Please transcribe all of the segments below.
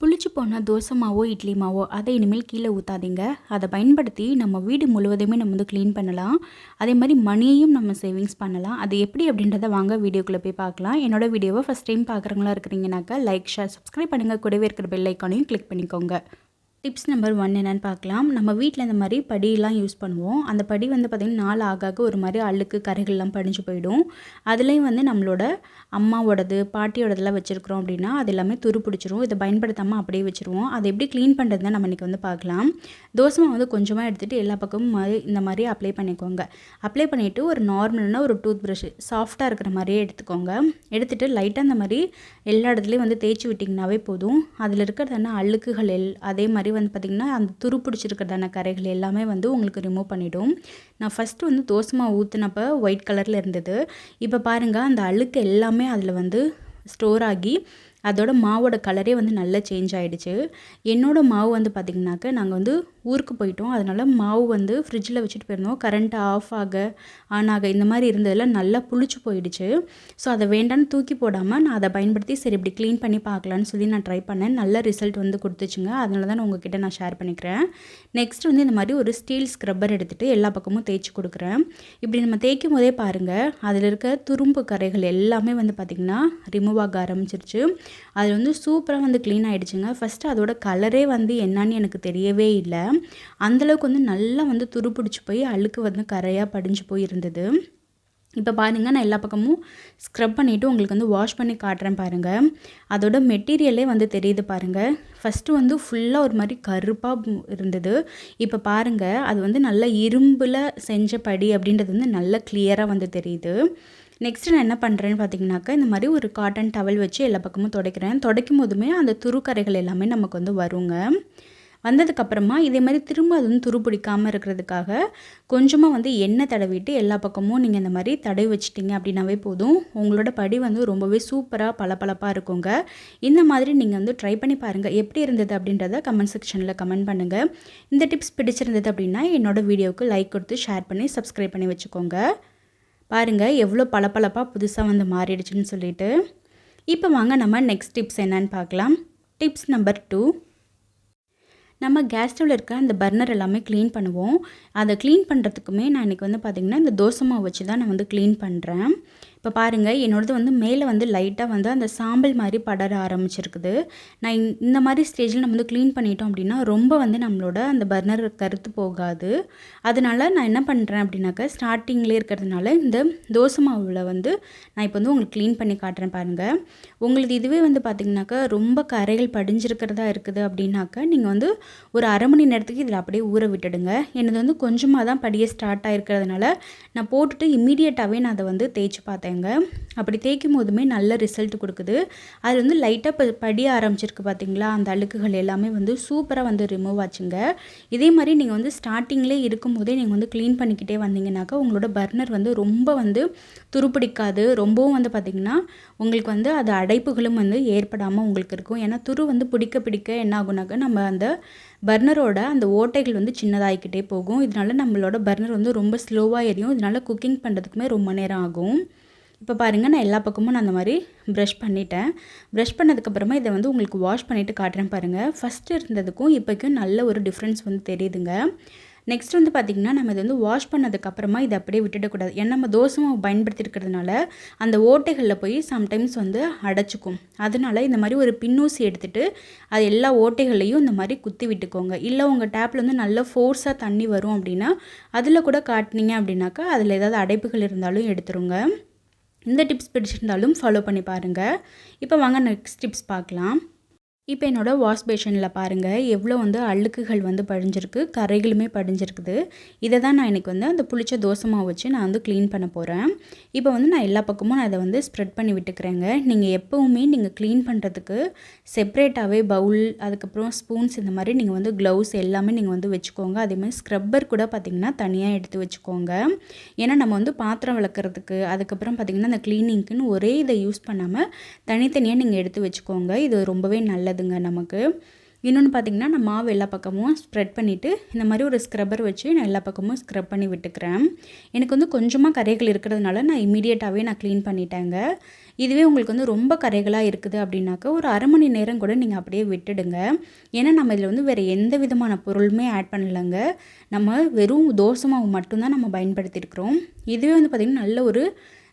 புளிச்சு போன தோசை மாவோ இட்லி மாவோ அதை இனிமேல் கீழே ஊற்றாதீங்க அதை பயன்படுத்தி நம்ம வீடு முழுவதுமே நம்ம வந்து க்ளீன் பண்ணலாம். அதே மாதிரி மணியையும் நம்ம சேவிங்ஸ் பண்ணலாம். அது எப்படி அப்படின்றத வாங்க வீடியோக்குள்ளே போய் பார்க்கலாம். என்னோடய வீடியோவை ஃபஸ்ட் டைம் பார்க்குறவங்களா இருக்கிறீங்கனாக்கா லைக் ஷேர் சப்ஸ்கிரைப் பண்ணுங்கள் கூடவே இருக்கிற பெல் ஐக்கானையும் கிளிக் பண்ணிக்கோங்க. டிப்ஸ் நம்பர் ஒன் என்னென்னு பார்க்கலாம். நம்ம வீட்டில் இந்த மாதிரி படியெல்லாம் யூஸ் பண்ணுவோம். அந்த படி வந்து பார்த்திங்கன்னா நாள் ஆக ஆக ஒரு மாதிரி அழுக்கு கரைகள்லாம் படிஞ்சு போயிடும். அதுலேயும் வந்து நம்மளோட அம்மாவோடது பாட்டியோடதெல்லாம் வச்சுருக்குறோம் அப்படின்னா அது எல்லாமே துரு பிடிச்சிரும் இதை பயன்படுத்தாமல் அப்படியே வச்சுருவோம். அதை எப்படி க்ளீன் பண்ணுறது நம்ம இன்றைக்கி வந்து பார்க்கலாம். தோசை வந்து கொஞ்சமாக எடுத்துகிட்டு எல்லா பக்கமும் மாதிரி இந்த மாதிரி அப்ளை பண்ணிக்கோங்க. அப்ளை பண்ணிவிட்டு ஒரு நார்மலான ஒரு டூத் ப்ரஷ் சாஃப்டாக இருக்கிற மாதிரியே எடுத்துக்கோங்க. எடுத்துகிட்டு லைட்டாக அந்த மாதிரி எல்லா இடத்துலையும் வந்து தேய்ச்சி விட்டிங்கனாவே போதும். அதில் இருக்கிறதான அழுக்குகள் எல் அதே மாதிரி வந்து பார்த்திங்கன்னா அந்த துரு பிடிச்சிருக்கிறதான கரைகள் எல்லாமே வந்து உங்களுக்கு ரிமூவ் பண்ணிவிடும் நான் ஃபஸ்ட்டு வந்து தோசை மாவு ஊற்றினப்ப ஒயிட் கலரில் இருந்தது. இப்போ பாருங்கள் அந்த அழுக்கு எல்லாமே அதில் வந்து ஸ்டோர் ஆகி அதோட மாவோட கலரே வந்து நல்லா சேஞ்ச் ஆகிடுச்சு என்னோடய மாவு வந்து பார்த்திங்கனாக்க நாங்கள் வந்து ஊருக்கு போயிட்டோம். அதனால் மாவு வந்து ஃப்ரிட்ஜில் வச்சுட்டு போயிருந்தோம். கரண்ட் ஆஃப் ஆக ஆன் ஆக இந்த மாதிரி இருந்ததில் நல்லா புளிச்சு போயிடுச்சு. ஸோ அதை வேண்டான்னு தூக்கி போடாமல் நான் அதை பயன்படுத்தி சரி இப்படி க்ளீன் பண்ணி பார்க்கலான்னு சொல்லி நான் ட்ரை பண்ணேன். நல்ல ரிசல்ட் வந்து கொடுத்துச்சுங்க. அதனால தான் நான் உங்ககிட்ட நான் ஷேர் பண்ணிக்கிறேன். நெக்ஸ்ட் வந்து இந்த மாதிரி ஒரு ஸ்டீல் ஸ்க்ரப்பர் எடுத்துகிட்டு எல்லா பக்கமும் தேய்ச்சி கொடுக்குறேன். இப்படி நம்ம தேய்க்கும் போதே பாருங்கள் அதில் இருக்க துரும்பு கரைகள் எல்லாமே வந்து பார்த்திங்கன்னா ரிமூவ் ஆக ஆரம்பிச்சிருச்சு. அது வந்து சூப்பராக வந்து க்ளீன் ஆகிடுச்சுங்க ஃபஸ்ட்டு அதோட கலரே வந்து என்னன்னு எனக்கு தெரியவே இல்லை. அந்தளவுக்கு வந்து நல்லா வந்து துருப்பிடிச்சு போய் அழுக்கு வந்து கரையாக படிஞ்சு போய் இருந்தது இப்போ பாருங்கள் நான் எல்லா பக்கமும் ஸ்க்ரப் பண்ணிவிட்டு உங்களுக்கு வந்து வாஷ் பண்ணி காட்டுறேன் பாருங்கள் அதோட மெட்டீரியலே வந்து தெரியுது பாருங்கள் ஃபஸ்ட்டு வந்து ஃபுல்லாக ஒரு மாதிரி கருப்பாக இருந்தது. இப்போ பாருங்கள் அது வந்து நல்லா இரும்பில் செஞ்ச படி அப்படின்றது வந்து நல்லா கிளியராக வந்து தெரியுது. நெக்ஸ்ட்டு நான் என்ன பண்ணுறேன்னு பார்த்தீங்கன்னாக்கா இந்த மாதிரி ஒரு காட்டன் டவல் வச்சு எல்லா பக்கமும் துடைக்கிறேன். துடைக்கும் போதுமே அந்த துருக்கரைகள் எல்லாமே நமக்கு வந்து வருங்க. வந்ததுக்கப்புறமா இதே மாதிரி திரும்ப அது வந்து துரு பிடிக்காமல் இருக்கிறதுக்காக கொஞ்சமாக வந்து எண்ணெய் தடவிட்டு எல்லா பக்கமும் நீங்கள் இந்த மாதிரி தடவி வச்சிட்டிங்க அப்படின்னாவே போதும். உங்களோட படி வந்து ரொம்பவே சூப்பராக பளபளப்பாக இருக்குங்க. இந்த மாதிரி நீங்கள் வந்து ட்ரை பண்ணி பாருங்கள் எப்படி இருந்தது அப்படின்றத கமெண்ட் செக்ஷனில் கமெண்ட் பண்ணுங்கள் இந்த டிப்ஸ் பிடிச்சிருந்தது அப்படின்னா என்னோடய வீடியோவுக்கு லைக் கொடுத்து ஷேர் பண்ணி சப்ஸ்கிரைப் பண்ணி வச்சுக்கோங்க. பாருங்கள் எவ்வளோ பளபளப்பாக புதுசாக வந்து மாறிடுச்சுன்னு சொல்லிட்டு. இப்போ வாங்க நம்ம நெக்ஸ்ட் டிப்ஸ் என்னன்னு பார்க்கலாம். டிப்ஸ் நம்பர் டூ நம்ம கேஸ் ஸ்டவ்வில் இருக்க அந்த பர்னர் எல்லாமே க்ளீன் பண்ணுவோம். அதை க்ளீன் பண்ணுறதுக்குமே நான் இன்றைக்கி வந்து பார்த்திங்கன்னா இந்த தோசை மாவு வச்சு தான் நான் வந்து க்ளீன் பண்ணுறேன் இப்போ பாருங்கள் என்னோடது வந்து மேலே வந்து லைட்டாக வந்து அந்த சாம்பல் மாதிரி படர ஆரம்பிச்சிருக்குது. நான் இந்த மாதிரி ஸ்டேஜில் நம்ம வந்து க்ளீன் பண்ணிட்டோம் அப்படின்னா ரொம்ப வந்து நம்மளோட அந்த பர்னர் கருத்து போகாது. அதனால் நான் என்ன பண்ணுறேன் அப்படின்னாக்கா ஸ்டார்டிங்லேயே இருக்கிறதுனால இந்த தோசை மாவில் வந்து நான் இப்போ வந்து உங்களுக்கு க்ளீன் பண்ணி காட்டுறேன் பாருங்கள் உங்களுக்கு இதுவே வந்து பார்த்திங்கனாக்கா ரொம்ப கரைகள் படிஞ்சிருக்கிறதா இருக்குது அப்படின்னாக்கா நீங்கள் வந்து ஒரு அரை மணி நேரத்துக்கு இதில் அப்படியே ஊற விட்டுடுங்க. எனது வந்து கொஞ்சமாக தான் படிய ஸ்டார்ட் ஆகிருக்கிறதுனால நான் போட்டுட்டு இம்மீடியட்டாகவே நான் அதை வந்து தேய்ச்சி பார்த்தேன். பார்த்தேங்க அப்படி தேய்க்கும் போதுமே நல்ல ரிசல்ட் கொடுக்குது. அது வந்து லைட்டாக ப படிய ஆரம்பிச்சிருக்கு பார்த்தீங்களா அந்த அழுக்குகள் எல்லாமே வந்து சூப்பராக வந்து ரிமூவ் ஆச்சுங்க. இதே மாதிரி நீங்கள் வந்து ஸ்டார்டிங்லேயே இருக்கும்போதே நீங்கள் வந்து க்ளீன் பண்ணிக்கிட்டே வந்தீங்கன்னாக்கா உங்களோட பர்னர் வந்து ரொம்ப வந்து துருப்பிடிக்காது. ரொம்பவும் வந்து பார்த்திங்கன்னா உங்களுக்கு வந்து அது அடைப்புகளும் வந்து ஏற்படாமல் உங்களுக்கு இருக்கும். ஏன்னா துரு வந்து பிடிக்க பிடிக்க என்ன ஆகுனாக்கா நம்ம அந்த பர்னரோட அந்த ஓட்டைகள் வந்து சின்னதாகிக்கிட்டே போகும். இதனால நம்மளோட பர்னர் வந்து ரொம்ப ஸ்லோவாக எரியும். இதனால குக்கிங் பண்ணுறதுக்குமே ரொம்ப நேரம் ஆகும். இப்போ பாருங்கள் நான் எல்லா பக்கமும் நான் அந்த மாதிரி ப்ரஷ் பண்ணிட்டேன். ப்ரஷ் பண்ணதுக்கப்புறமா இதை வந்து உங்களுக்கு வாஷ் பண்ணிவிட்டு காட்டுறேன் பாருங்கள் ஃபஸ்ட்டு இருந்ததுக்கும் இப்போக்கும் நல்ல ஒரு டிஃப்ரென்ஸ் வந்து தெரியுதுங்க. நெக்ஸ்ட் வந்து பார்த்திங்கன்னா நம்ம இதை வந்து வாஷ் பண்ணதுக்கப்புறமா இதை அப்படியே விட்டுடக்கூடாது ஏன்னா நம்ம தோசை மாவு பயன்படுத்திருக்கிறதுனால அந்த ஓட்டைகளில் போய் சம்டைம்ஸ் வந்து அடைச்சிக்கும். அதனால இந்த மாதிரி ஒரு பின்னூசி எடுத்துகிட்டு அது எல்லா ஓட்டைகளையும் இந்த மாதிரி குத்தி விட்டுக்கோங்க. இல்லை உங்கள் டேப்பில் வந்து நல்ல ஃபோர்ஸாக தண்ணி வரும் அப்படின்னா அதில் கூட காட்டினீங்க அப்படின்னாக்கா அதில் ஏதாவது அடைப்புகள் இருந்தாலும் எடுத்துருங்க. இந்த டிப்ஸ் பிடிச்சிருந்தாலும் ஃபாலோ பண்ணி பாருங்கள் இப்போ வாங்க நெக்ஸ்ட் டிப்ஸ் பார்க்கலாம். இப்போ என்னோடய வாஷ் பேஷனில் பாருங்கள் எவ்வளோ வந்து அழுக்குகள் வந்து படிஞ்சிருக்கு கரைகளுமே படிஞ்சிருக்குது. இதை தான் நான் எனக்கு வந்து அந்த புளிச்ச தோசமாக வச்சு நான் வந்து க்ளீன் பண்ண போகிறேன் இப்போ வந்து நான் எல்லா பக்கமும் நான் அதை வந்து ஸ்ப்ரெட் பண்ணி விட்டுக்கிறேங்க. நீங்கள் எப்போவுமே நீங்கள் க்ளீன் பண்ணுறதுக்கு செப்ரேட்டாகவே பவுல் அதுக்கப்புறம் ஸ்பூன்ஸ் இந்த மாதிரி நீங்கள் வந்து க்ளவுஸ் எல்லாமே நீங்கள் வந்து வச்சுக்கோங்க. அதேமாதிரி ஸ்க்ரப்பர் கூட பார்த்திங்கன்னா தனியாக எடுத்து வச்சுக்கோங்க. ஏன்னா நம்ம வந்து பாத்திரம் விளக்குறதுக்கு அதுக்கப்புறம் பார்த்திங்கன்னா அந்த க்ளீனிங்க்குன்னு ஒரே இதை யூஸ் பண்ணாமல் தனித்தனியாக நீங்கள் எடுத்து வச்சுக்கோங்க. இது ரொம்பவே நல்லது. நல்லதுங்க நமக்கு. இன்னொன்று பார்த்திங்கன்னா நான் மாவு எல்லா பக்கமும் ஸ்ப்ரெட் பண்ணிவிட்டு இந்த மாதிரி ஒரு ஸ்க்ரப்பர் வச்சு நான் எல்லா பக்கமும் ஸ்க்ரப் பண்ணி விட்டுக்கிறேன். எனக்கு வந்து கொஞ்சமாக கரைகள் இருக்கிறதுனால நான் இமீடியட்டாகவே நான் க்ளீன் பண்ணிட்டேங்க. இதுவே உங்களுக்கு வந்து ரொம்ப கரைகளாக இருக்குது அப்படின்னாக்கா ஒரு அரை மணி நேரம் கூட நீங்கள் அப்படியே விட்டுடுங்க. ஏன்னா நம்ம இதில் வந்து வேறு எந்த விதமான பொருளுமே ஆட் பண்ணலைங்க. நம்ம வெறும் தோசை மாவு மட்டும்தான் நம்ம பயன்படுத்தியிருக்கிறோம். இதுவே வந்து பார்த்திங்கன்னா நல்ல ஒரு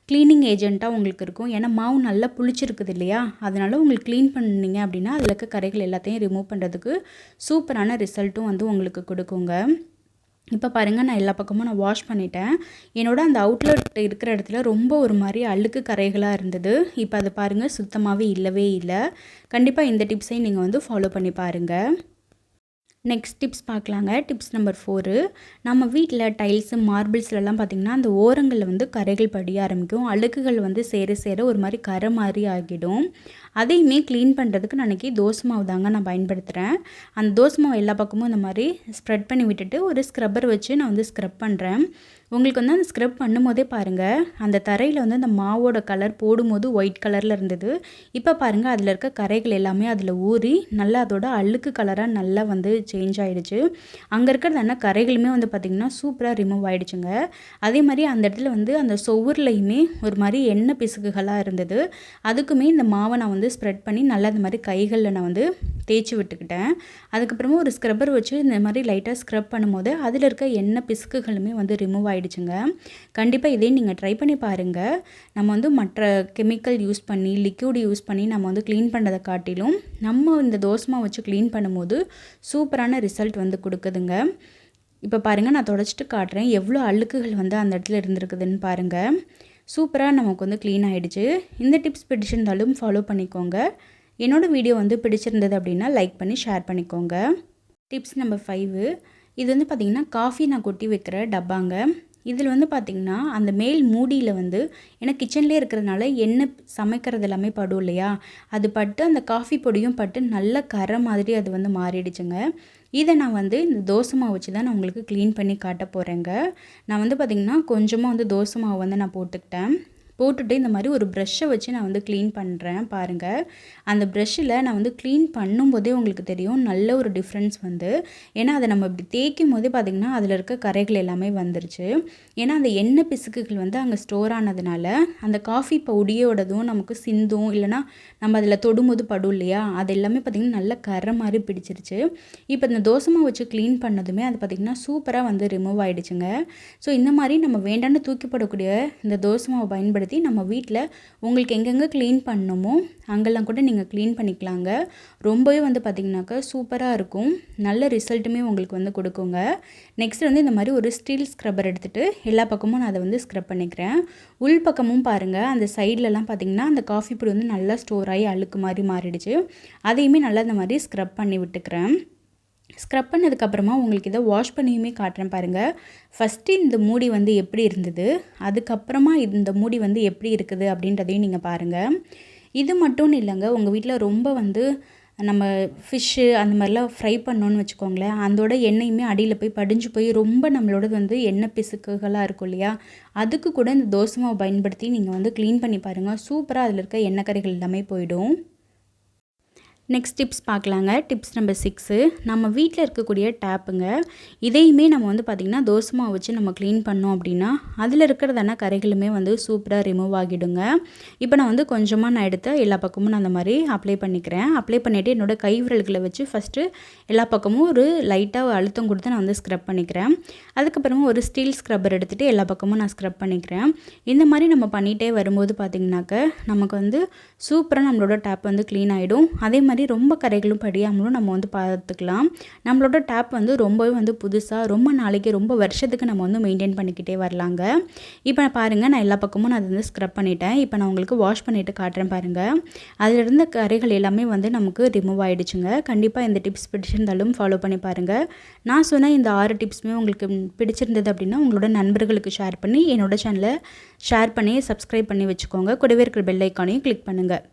க்ளீனிங் ஏஜெண்ட்டாக உங்களுக்கு இருக்கும். ஏன்னா மாவு நல்லா புளிச்சிருக்குது இல்லையா? அதனால் உங்களுக்கு க்ளீன் பண்ணிங்க அப்படின்னா அதில் இருக்க கரைகள் எல்லாத்தையும் ரிமூவ் பண்ணுறதுக்கு சூப்பரான ரிசல்ட்டும் வந்து உங்களுக்கு கொடுக்குங்க. இப்போ பாருங்கள் நான் எல்லா பக்கமும் நான் வாஷ் பண்ணிட்டேன். என்னோட அந்த அவுட்லெட் இருக்கிற இடத்துல ரொம்ப ஒரு மாதிரி அழுக்கு கரைகளாக இருந்தது. இப்போ அதை பாருங்கள் சுத்தமாகவே இல்லவே இல்லை. கண்டிப்பாக இந்த டிப்ஸையும் நீங்கள் வந்து ஃபாலோ பண்ணி பாருங்கள் நெக்ஸ்ட் டிப்ஸ் பார்க்கலாங்க. டிப்ஸ் நம்பர் ஃபோரு நம்ம வீட்டில் டைல்ஸு மார்பிள்ஸ்லலாம் பார்த்திங்கன்னா அந்த ஓரங்களில் வந்து கரைகள் படிய ஆரம்பிக்கும். அழுக்குகள் வந்து சேர சேர ஒரு மாதிரி கரை மாதிரி ஆகிடும். அதையுமே க்ளீன் பண்ணுறதுக்கு நான் இன்றைக்கி தோசை மாவு தாங்க நான் பயன்படுத்துகிறேன் அந்த தோசை மாவு எல்லா பக்கமும் இந்த மாதிரி ஸ்ப்ரெட் பண்ணி விட்டுட்டு ஒரு ஸ்க்ரப்பர் வச்சு நான் வந்து ஸ்க்ரப் பண்ணுறேன் உங்களுக்கு வந்து அந்த ஸ்க்ரப் பண்ணும்போதே பாருங்கள் அந்த தரையில் வந்து அந்த மாவோட கலர் போடும்போது ஒயிட் கலரில் இருந்தது. இப்போ பாருங்கள் அதில் இருக்க கரைகள் எல்லாமே அதில் ஊறி நல்லா அதோட அழுக்கு கலராக நல்லா வந்து சேஞ்ச் ஆகிடுச்சு அங்கே இருக்கிறது என்ன கரைகளுமே வந்து பார்த்திங்கன்னா சூப்பராக ரிமூவ் ஆகிடுச்சுங்க அதே மாதிரி அந்த இடத்துல வந்து அந்த சொவுர்லையுமே ஒரு மாதிரி எண்ணெய் பிசுகுகளாக இருந்தது. அதுக்குமே இந்த மாவை நான் வந்து ஸ்ப்ரெட் பண்ணி நல்லா இந்த மாதிரி கைகளில் நான் வந்து தேய்ச்சி விட்டுக்கிட்டேன். அதுக்கப்புறமா ஒரு ஸ்க்ரப்பர் வச்சு இந்த மாதிரி லைட்டாக ஸ்க்ரப் பண்ணும்போது அதில் இருக்க எண்ணெய் பிசுக்குகளுமே வந்து ரிமூவ் ஆகிடுச்சுங்க கண்டிப்பாக இதையும் நீங்கள் ட்ரை பண்ணி பாருங்கள் நம்ம வந்து மற்ற கெமிக்கல் யூஸ் பண்ணி லிக்யூட் யூஸ் பண்ணி நம்ம வந்து க்ளீன் பண்ணுறதை காட்டிலும் நம்ம இந்த தோசமா வச்சு க்ளீன் பண்ணும்போது சூப்பரான ரிசல்ட் வந்து கொடுக்குதுங்க. இப்போ பாருங்கள் நான் தொடச்சிட்டு காட்டுறேன். எவ்வளோ அழுக்குகள் வந்து அந்த இடத்துல இருந்திருக்குதுன்னு பாருங்கள் சூப்பராக நமக்கு வந்து க்ளீன் ஆகிடுச்சு இந்த டிப்ஸ் பிடிச்சிருந்தாலும் ஃபாலோ பண்ணிக்கோங்க. என்னோடய வீடியோ வந்து பிடிச்சிருந்தது அப்படின்னா லைக் பண்ணி ஷேர் பண்ணிக்கோங்க. டிப்ஸ் நம்பர் ஃபைவு இது வந்து பார்த்திங்கன்னா காஃபி நான் கொட்டி வைக்கிற டப்பாங்க. இதில் வந்து பார்த்திங்கன்னா அந்த மேல் மூடியில் வந்து ஏன்னா கிச்சன்லேயே இருக்கிறதுனால எண்ணெய் சமைக்கிறது எல்லாமே படும் இல்லையா? அது பட்டு அந்த காஃபி பொடியும் பட்டு நல்ல கரை மாதிரி அது வந்து மாறிடுச்சுங்க. இதை நான் வந்து இந்த தோசை மாவு வச்சு தான் நான் உங்களுக்கு க்ளீன் பண்ணி காட்ட போகிறேங்க நான் வந்து பார்த்திங்கன்னா கொஞ்சமாக வந்து தோசை மாவு வந்து நான் போட்டுக்கிட்டேன். போட்டுட்டு இந்த மாதிரி ஒரு ப்ரெஷ்ஷை வச்சு நான் வந்து க்ளீன் பண்ணுறேன் பாருங்கள் அந்த ப்ரெஷ்ஷில் நான் வந்து க்ளீன் பண்ணும்போதே உங்களுக்கு தெரியும் நல்ல ஒரு டிஃப்ரென்ஸ் வந்து. ஏன்னா அதை நம்ம இப்படி தேய்க்கும் போதே பார்த்திங்கன்னா அதில் இருக்க கரைகள் எல்லாமே வந்துருச்சு. ஏன்னா அந்த எண்ணெய் பிசுக்குகள் வந்து அங்கே ஸ்டோர் ஆனதுனால அந்த காஃபி பவுடியோடதும் நமக்கு சிந்தும் இல்லைனா நம்ம அதில் தொடும்போது படும் இல்லையா? அது எல்லாமே பார்த்திங்கன்னா நல்ல கரை மாதிரி பிடிச்சிருச்சு. இப்போ இந்த தோசமாக வச்சு க்ளீன் பண்ணதுமே அது பார்த்திங்கன்னா சூப்பராக வந்து ரிமூவ் ஆகிடுச்சுங்க ஸோ இந்த மாதிரி நம்ம வேண்டான்னு தூக்கிப்படக்கூடிய இந்த தோசை மாவை பயன்படுத்தி பயன்படுத்தி நம்ம வீட்டில் உங்களுக்கு எங்கெங்கே க்ளீன் பண்ணணுமோ அங்கெல்லாம் கூட நீங்கள் க்ளீன் பண்ணிக்கலாங்க. ரொம்பவே வந்து பார்த்திங்கனாக்கா சூப்பராக இருக்கும். நல்ல ரிசல்ட்டுமே உங்களுக்கு வந்து கொடுக்குங்க. நெக்ஸ்ட் வந்து இந்த மாதிரி ஒரு ஸ்டீல் ஸ்க்ரப்பர் எடுத்துகிட்டு எல்லா பக்கமும் நான் அதை வந்து ஸ்க்ரப் பண்ணிக்கிறேன். உள் பக்கமும் பாருங்கள் அந்த சைட்லலாம் பார்த்திங்கன்னா அந்த காஃபி பொடி வந்து நல்லா ஸ்டோர் ஆகி அழுக்கு மாதிரி மாறிடுச்சு. அதையுமே நல்லா இந்த மாதிரி ஸ்க்ரப் பண்ணி விட்டுக்கிறேன். ஸ்க்ரப் பண்ணதுக்கப்புறமா உங்களுக்கு இதை வாஷ் பண்ணியுமே காட்டுறேன் பாருங்கள் ஃபஸ்ட்டு இந்த மூடி வந்து எப்படி இருந்தது? அதுக்கப்புறமா இந்த மூடி வந்து எப்படி இருக்குது அப்படின்றதையும் நீங்கள் பாருங்கள் இது மட்டும் இல்லைங்க உங்கள் வீட்டில் ரொம்ப வந்து நம்ம ஃபிஷ்ஷு அந்த மாதிரிலாம் ஃப்ரை பண்ணோன்னு வச்சுக்கோங்களேன் அதோட எண்ணெயுமே அடியில் போய் படிஞ்சு போய் ரொம்ப நம்மளோடது வந்து எண்ணெய் பிசுக்குகளாக இருக்கும் இல்லையா? அதுக்கு கூட இந்த தோசை மாவு பயன்படுத்தி நீங்கள் வந்து க்ளீன் பண்ணி பாருங்கள் சூப்பராக அதில் இருக்க எண்ணெய் கறிகள் எல்லாமே போயிடும். நெக்ஸ்ட் டிப்ஸ் பார்க்கலாங்க. டிப்ஸ் நம்பர் சிக்ஸு நம்ம வீட்டில் இருக்கக்கூடிய டேப்புங்க இதையுமே நம்ம வந்து பார்த்திங்கன்னா தோசமாக வச்சு நம்ம க்ளீன் பண்ணோம் அப்படின்னா அதில் இருக்கிறதான கரைகளுமே வந்து சூப்பராக ரிமூவ் ஆகிடுங்க. இப்போ நான் வந்து கொஞ்சமாக நான் எடுத்து எல்லா பக்கமும் நான் அந்த மாதிரி அப்ளை பண்ணிக்கிறேன். அப்ளை பண்ணிவிட்டு என்னோடய கை விரல்களை வச்சு ஃபஸ்ட்டு எல்லா பக்கமும் ஒரு லைட்டாக அழுத்தம் கொடுத்து நான் வந்து ஸ்க்ரப் பண்ணிக்கிறேன். அதுக்கப்புறமா ஒரு ஸ்டீல் ஸ்க்ரப்பர் எடுத்துகிட்டு எல்லா பக்கமும் நான் ஸ்க்ரப் பண்ணிக்கிறேன். இந்த மாதிரி நம்ம பண்ணிகிட்டே வரும்போது பார்த்திங்கனாக்க நமக்கு வந்து சூப்பராக நம்மளோட டேப் வந்து க்ளீன் ஆகிடும் அதே மாதிரி மாதிரி ரொம்ப கரைகளும் படியாமலும் நம்ம வந்து பார்த்துக்கலாம். நம்மளோட டேப் வந்து ரொம்பவே வந்து புதுசாக ரொம்ப நாளைக்கு ரொம்ப வருஷத்துக்கு நம்ம வந்து மெயின்டைன் பண்ணிக்கிட்டே வரலாங்க. இப்போ பாருங்கள் நான் எல்லா பக்கமும் நான் அதை வந்து ஸ்க்ரப் பண்ணிட்டேன். இப்போ நான் உங்களுக்கு வாஷ் பண்ணிவிட்டு காட்டுறேன் பாருங்கள் அதில் இருந்த கரைகள் எல்லாமே வந்து நமக்கு ரிமூவ் ஆகிடுச்சுங்க கண்டிப்பாக இந்த டிப்ஸ் பிடிச்சிருந்தாலும் ஃபாலோ பண்ணி பாருங்கள் நான் சொன்ன இந்த ஆறு டிப்ஸுமே உங்களுக்கு பிடிச்சிருந்தது அப்படின்னா உங்களோட நண்பர்களுக்கு ஷேர் பண்ணி என்னோட சேனலை ஷேர் பண்ணி சப்ஸ்கிரைப் பண்ணி வச்சுக்கோங்க. கூடவே இருக்கிற பெல் ஐக்கானையும் கிளிக் பண்ணுங்கள்